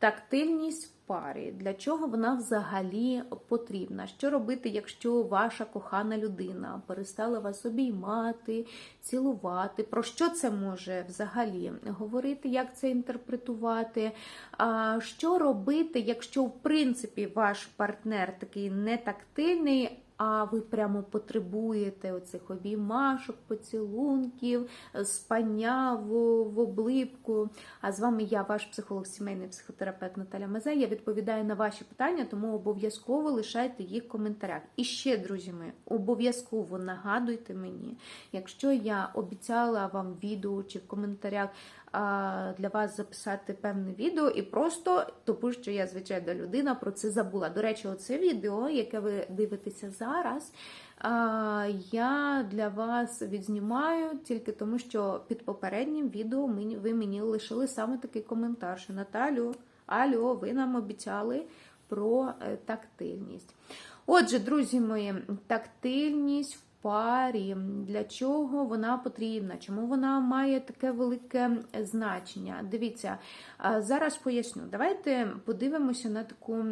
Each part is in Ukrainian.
Тактильність в парі. Для чого вона взагалі потрібна? Що робити, якщо ваша кохана людина перестала вас обіймати, цілувати? Про що це може взагалі говорити? Як це інтерпретувати? А що робити, якщо в принципі ваш партнер такий не тактильний? А ви прямо потребуєте оцих обіймашок, поцілунків, спання в, в облипку. А з вами я, ваш психолог, сімейний психотерапевт Наталя Мазей. Я відповідаю на ваші питання, тому обов'язково лишайте їх в коментарях. І ще, друзі мої, обов'язково нагадуйте мені, якщо я обіцяла вам відео чи в коментарях для вас записати певне відео, і просто тому, що я звичайна людина про це забула. До речі, оце відео, яке ви дивитеся зараз. Я для вас відзнімаю тільки тому, що під попереднім відео ви мені лишили саме такий коментар, що Наталю, алло, ви нам обіцяли про е, тактильність. Отже, друзі мої, тактильність в парі, для чого вона потрібна, чому вона має таке велике значення? Дивіться, зараз поясню. Давайте подивимося на таку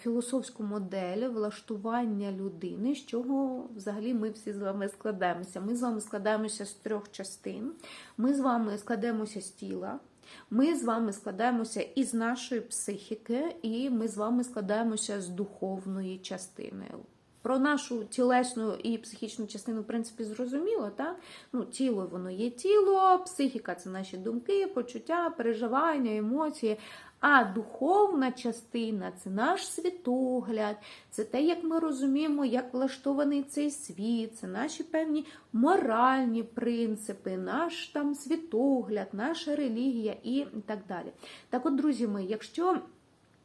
філософську модель влаштування людини, з чого взагалі ми всі з вами складаємося. Ми з вами складаємося з трьох частин. Ми з вами складаємося з тіла. Ми з вами складаємося із нашої психіки, і ми з вами складаємося з духовної частини. Про нашу тілесну і психічну частину, в принципі, зрозуміло, так? Ну, тіло воно є тіло, психіка це наші думки, почуття, переживання, емоції. А духовна частина це наш світогляд, це те, як ми розуміємо, як влаштований цей світ, це наші певні моральні принципи, наш там світогляд, наша релігія і так далі. Так от, друзі мої, якщо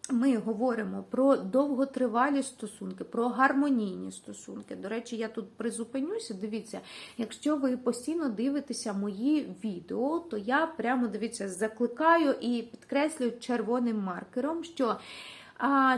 ми говоримо про довготривалі стосунки, про гармонійні стосунки. До речі, я тут призупинюся. Дивіться, якщо ви постійно дивитеся мої відео, то я прямо дивіться, закликаю і підкреслюю червоним маркером, що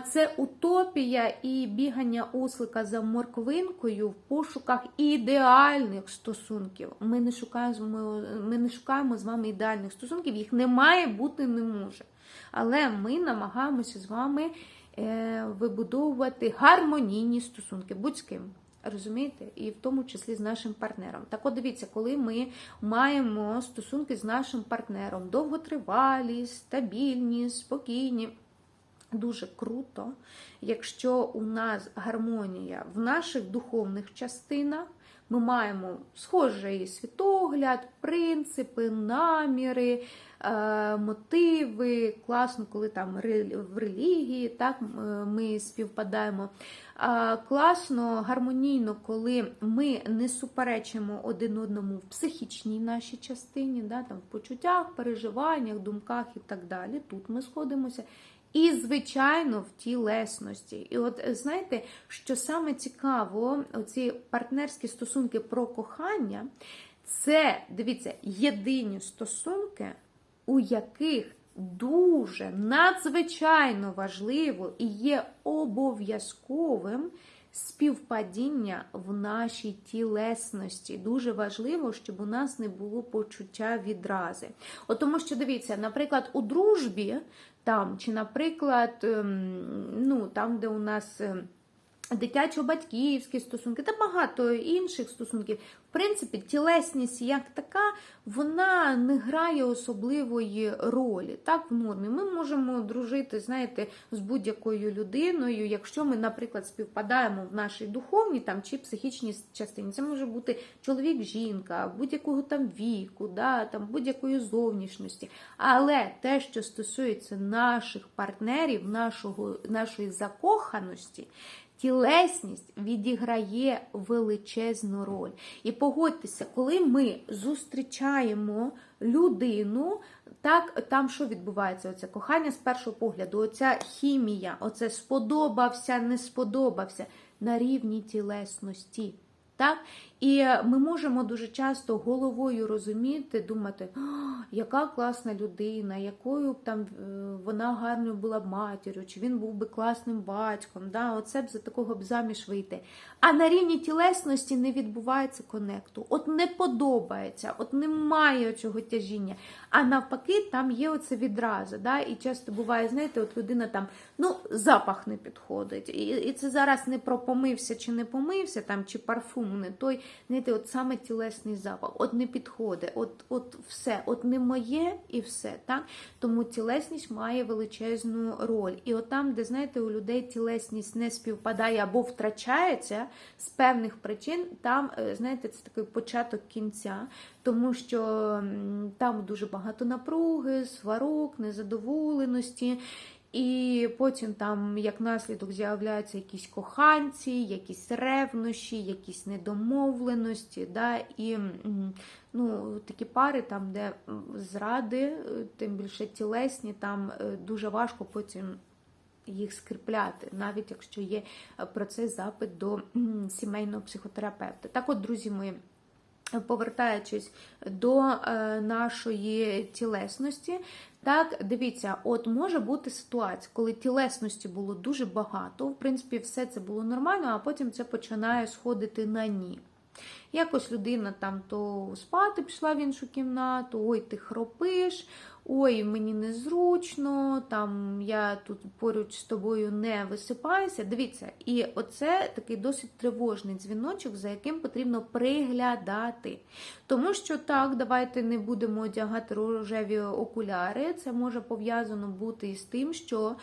це утопія і бігання ослика за морквинкою в пошуках ідеальних стосунків. Ми не шукаємо, ми не шукаємо з вами ідеальних стосунків, їх не має бути, не може. Але ми намагаємося з вами е, вибудовувати гармонійні стосунки будь з ким. Розумієте? І в тому числі з нашим партнером. Так от дивіться, коли ми маємо стосунки з нашим партнером, довготривалі, стабільні, спокійні. Дуже круто, якщо у нас гармонія в наших духовних частинах, ми маємо схожий світогляд, принципи, наміри, е, мотиви. Класно, коли там в релігії так, е, ми співпадаємо. Класно, гармонійно, коли ми не суперечимо один одному в психічній нашій частині, да, там, в почуттях, переживаннях, думках і так далі. Тут ми сходимося. І, звичайно, в тілесності. І от знаєте, що саме цікаво, оці партнерські стосунки про кохання, це, дивіться, єдині стосунки, у яких дуже надзвичайно важливо і є обов'язковим співпадіння в нашій тілесності. Дуже важливо, щоб у нас не було почуття відрази. От тому що дивіться, наприклад, у дружбі там, чи, наприклад, ем, ну, там, де у нас. Дитячо-батьківські стосунки та багато інших стосунків. В принципі, тілесність як така, вона не грає особливої ролі. Так, в нормі. Ми можемо дружити, знаєте, з будь-якою людиною, якщо ми, наприклад, співпадаємо в нашій духовній там, чи психічній частині. Це може бути чоловік, жінка, будь-якого там віку, да, там, будь-якої зовнішності. Але те, що стосується наших партнерів, нашого, нашої закоханості, Тілесність відіграє величезну роль. І погодьтеся, коли ми зустрічаємо людину, так там що відбувається? Оце кохання з першого погляду, оця хімія, оце сподобався, не сподобався на рівні тілесності. Так? І ми можемо дуже часто головою розуміти, думати, яка класна людина, якою б там е, вона гарною була б матір'ю, чи він був би класним батьком. Да? Оце б за такого б заміж вийти. А на рівні тілесності не відбувається конекту. От не подобається, от немає цього тяжіння. А навпаки, там є оце відразу. Да? І часто буває, знаєте, от людина там, ну, запах не підходить. І, і це зараз не про помився чи не помився, там, чи парфум не той. Знаєте, от саме тілесний запах, от не підходить, от, от все, от не моє і все. Так? Тому тілесність має величезну роль. І от там, де знаєте, у людей тілесність не співпадає або втрачається з певних причин, там, е, знаєте, це такий початок кінця, тому що там дуже багато напруги, сварок, незадоволеності. І потім там, як наслідок, з'являються якісь коханці, якісь ревнощі, якісь недомовленості. Да? І ну, такі пари, там, де зради, е, тим більше тілесні, там е, дуже важко потім їх скріпляти, навіть якщо є е, про це запит до сімейного психотерапевта. Так, от, друзі мої. Повертаючись до е, нашої тілесності, так, дивіться, от може бути ситуація, коли тілесності було дуже багато, в принципі, все це було нормально, а потім це починає сходити на ні. Якось людина там то спати пішла в іншу кімнату, ой, ти хропиш, ой, мені незручно, там я тут поруч з тобою не висипаюся. Дивіться, і оце такий досить тривожний дзвіночок, за яким потрібно приглядати. Тому що так, давайте не будемо одягати рожеві окуляри. Це може пов'язано бути із тим, що е,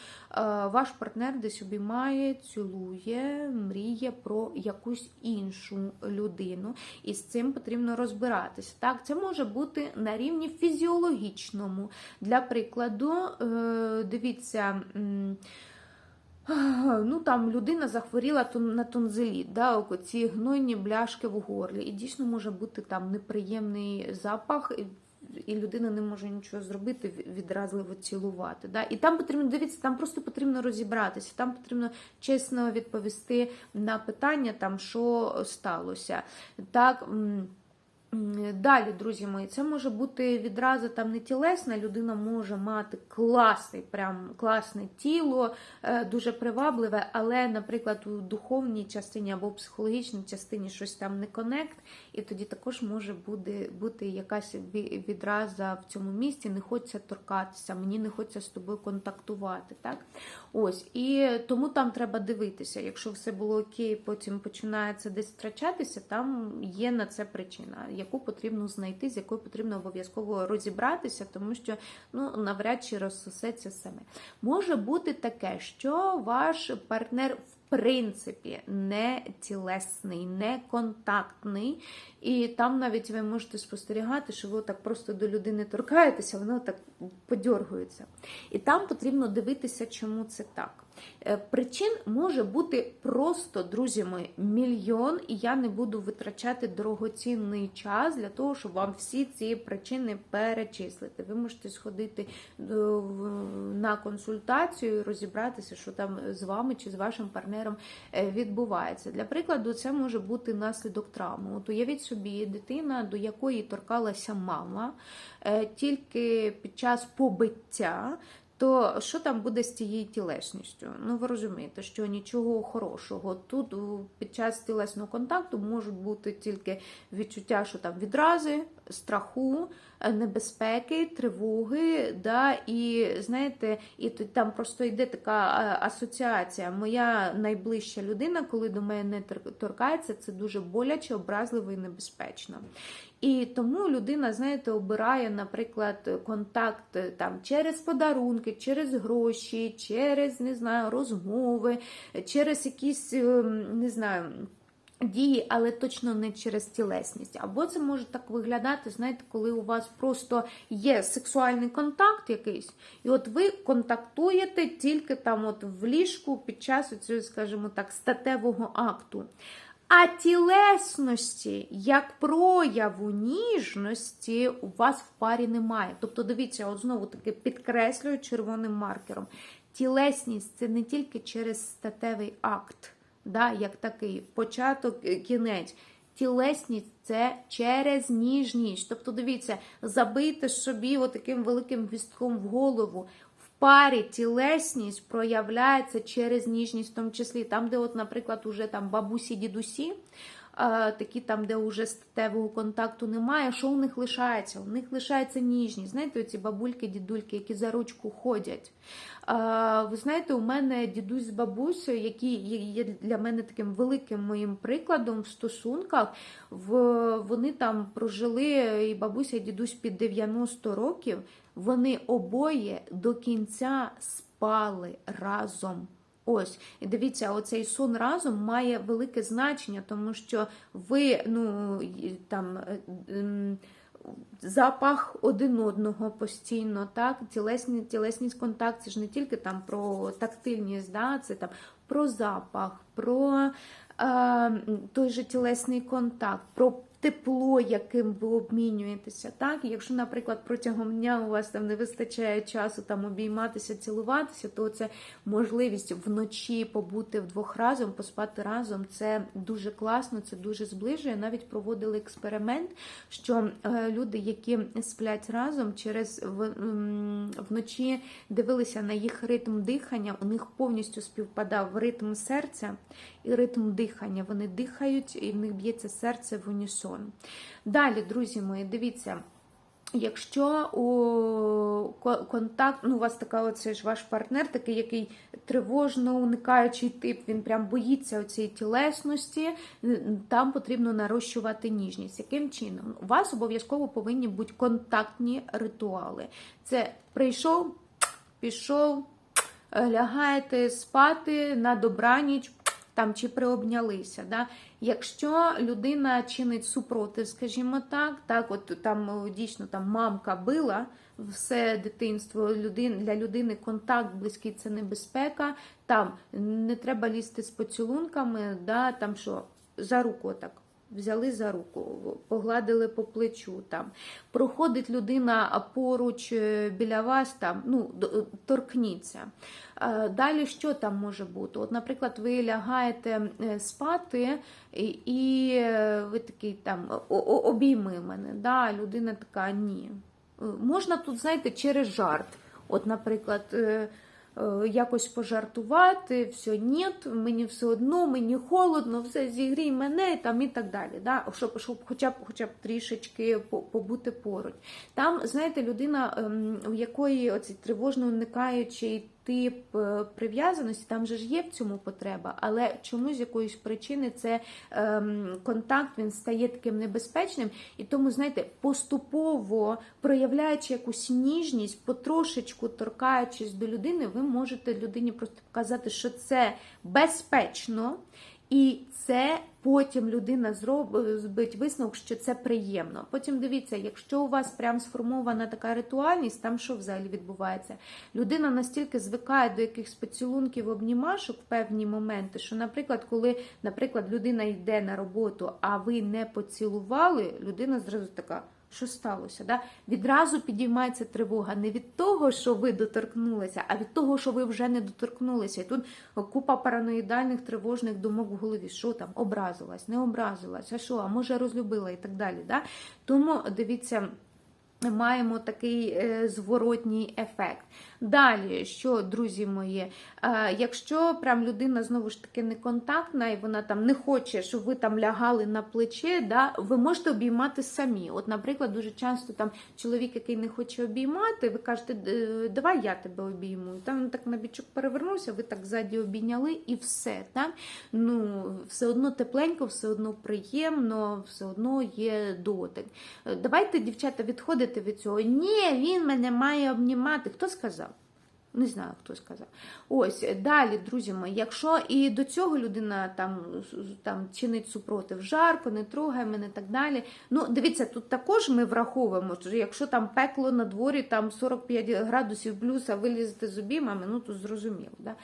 ваш партнер десь обіймає, цілує, мріє про якусь іншу людину. І з цим потрібно розбиратися. Так, це може бути на рівні фізіологічному. Для прикладу, е, дивіться. Ну, там людина захворіла на тонзиліт, да, ці гнойні бляшки в горлі. І дійсно може бути там неприємний запах, і- людина не може нічого зробити, відразливо цілувати. Да. І там потрібно дивіться, там просто потрібно розібратися, там потрібно чесно відповісти на питання, там, що сталося. Так, Далі, друзі мої, це може бути відразу там не тілесна, людина може мати класний, прям класне тіло, е, дуже привабливе, але, наприклад, у духовній частині або психологічній частині щось там не конект, і тоді також може бути, бути якась відраза в цьому місці, не хочеться торкатися, мені не хочеться з тобою контактувати. Так? Ось, і тому там треба дивитися. Якщо все було окей, потім починається десь втрачатися, там є на це причина, яку потрібно знайти, з якою потрібно обов'язково розібратися, тому що ну, навряд чи розсосеться саме. Може бути таке, що ваш партнер в принципі не тілесний, не контактний, і там навіть ви можете спостерігати, що ви так просто до людини торкаєтеся, воно так подьоргується. І там потрібно дивитися, чому це так. Е, Причин може бути просто, друзі мої, мільйон, і я не буду витрачати дорогоцінний час для того, щоб вам всі ці причини перечислити. Ви можете сходити е, на консультацію і розібратися, що там з вами чи з вашим партнером е, відбувається. Для прикладу, це може бути наслідок травми. От уявіть собі, дитина, до якої торкалася мама, тільки під час побиття. То що там буде з цією тілесністю? Ну ви розумієте, що нічого хорошого. Тут під час тілесного контакту можуть бути тільки відчуття, що там відрази, страху, е, небезпеки, тривоги. Да, і знаєте, і там просто йде така е, асоціація. Моя найближча людина, коли до мене не тор- торкається, це дуже боляче, образливо і небезпечно. І тому людина, знаєте, обирає, наприклад, контакт е, там через подарунки, через гроші, через не знаю, розмови, через якісь е, не знаю. Дії, але точно не через тілесність. Або це може так виглядати, знаєте, коли у вас просто є сексуальний контакт якийсь, і от ви контактуєте тільки там от в ліжку під час цього, скажімо так, статевого акту. А тілесності, як прояву ніжності, у вас в парі немає. Тобто, дивіться, от знову таки підкреслюю червоним маркером. Тілесність це не тільки через статевий акт, да, як такий початок, е, кінець. Тілесність це через ніжність. Тобто, дивіться, забийте собі отаким великим вістком в голову. В парі тілесність проявляється через ніжність, в тому числі там, де, от, наприклад, уже там бабусі, дідусі, такі там, де вже статевого контакту немає, що у них лишається? У них лишається ніжність. Знаєте, ці бабульки, дідульки, які за ручку ходять. Ви знаєте, у мене дідусь з бабусею, які є- для мене таким великим моїм прикладом в стосунках. Вони там прожили, і бабуся, і дідусь під 90 років. Вони обоє до кінця спали разом. Ось, і дивіться, оцей сон разом має велике значення, тому що ви, ну там. е, Запах один одного постійно, так, тілесні, тілесність контакт, це ж не тільки там про тактильність, да, це там про запах, про е, той же тілесний контакт, про тепло, яким ви обмінюєтеся. Так? Якщо, наприклад, протягом дня у вас там не вистачає часу там обійматися, цілуватися, то це можливість вночі побути вдвох разом, поспати разом. Це дуже класно, це дуже зближує. Навіть проводили експеримент, що е, люди, які сплять разом, через вночі дивилися на їх ритм дихання, у них повністю співпадав ритм серця і ритм дихання. Вони дихають, і в них б'ється серце в унісон. Далі, друзі мої, дивіться. Якщо у контакт, ну у вас така оце ж ваш партнер, такий, який тривожно уникаючий тип, він прям боїться цієї тілесності, там потрібно нарощувати ніжність. Яким чином? У вас обов'язково повинні бути контактні ритуали. Це прийшов, пішов, лягаєте спати на добраніч. Там чи приобнялися. Да? Якщо людина чинить супротив, скажімо так, так от там дійсно там мамка била все дитинство, людин, для людини контакт близький це небезпека, там не треба лізти з поцілунками, да, там що, за руку так. Взяли за руку, погладили по плечу. Там проходить людина поруч е, біля вас, там ну торкніться. Е, Далі що там може бути? От, наприклад, ви лягаєте е, спати, і, е, ви такий там «О- о- обійми мене. Да? Людина така ні. Е, Можна тут, знаєте, через жарт. От, наприклад, е, е, якось пожартувати, все, ні, мені все одно, мені холодно, все, зігрій мене там і так далі. Да? Щоб, щоб хоча б хоча б трішечки побути поруч. Там, знаєте, людина, ем, у якої оці тривожно уникаючий тип е, прив'язаності, там же ж є в цьому потреба, але чомусь з якоїсь причини це ем, контакт він стає таким небезпечним, і тому, знаєте, поступово проявляючи якусь ніжність, потрошечку торкаючись до людини, ви можете людині просто показати, що це безпечно. І це потім людина зробить висновок, що це приємно. Потім дивіться, якщо у вас прям сформована така ритуальність, там що взагалі відбувається? Людина настільки звикає до якихось поцілунків, обнімашок в певні моменти, що, наприклад, коли, наприклад, людина йде на роботу, а ви не поцілували, людина зразу така. Що сталося? Да? Відразу підіймається тривога не від того, що ви доторкнулися, а від того, що ви вже не доторкнулися. І тут купа параноїдальних тривожних думок в голові. Що там? Образилась, не образилась, а що, а може розлюбила і так далі. Да? Тому дивіться. Маємо такий е, зворотній ефект. Далі, що, друзі мої, е, якщо прям людина знову ж таки не контактна і вона там не хоче, щоб ви там лягали на плече, да, ви можете обіймати самі. От, наприклад, дуже часто там чоловік, який не хоче обіймати, ви кажете, «Е, давай я тебе обійму. Там так на бічок перевернувся, ви так ззаді обійняли і все. Так? Ну, все одно тепленько, все одно приємно, все одно є дотик. Е, Давайте, дівчата, відходити від цього. Ні, він мене має обнімати. Хто сказав? Не знаю, хто сказав. Ось далі, друзі мої, якщо і до цього людина там, там чинить супротив, жарко, не трогай мене і так далі. Ну, дивіться, тут також ми враховуємо, що якщо там пекло на дворі, там 45 градусів плюса вилізти з обіймами, ну то зрозуміло, да?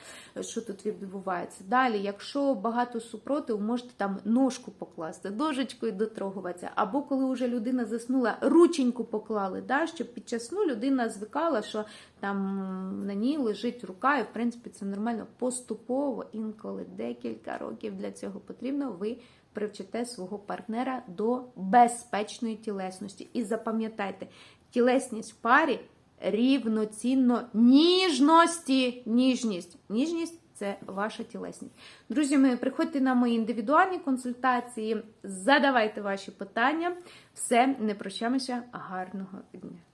що тут відбувається. Далі, якщо багато супротив, можете там ножку покласти, дожечкою дотрогуватися, або коли вже людина заснула, рученьку поклали, да? щоб під час сну людина звикала, що там на ній лежить рука, і в принципі це нормально поступово, інколи декілька років для цього потрібно. Ви привчите свого партнера до безпечної тілесності. І запам'ятайте, тілесність в парі рівноцінно ніжності. Ніжність. Ніжність це ваша тілесність. Друзі мої, приходьте на мої індивідуальні консультації, задавайте ваші питання. Все, не прощаємося. Гарного дня!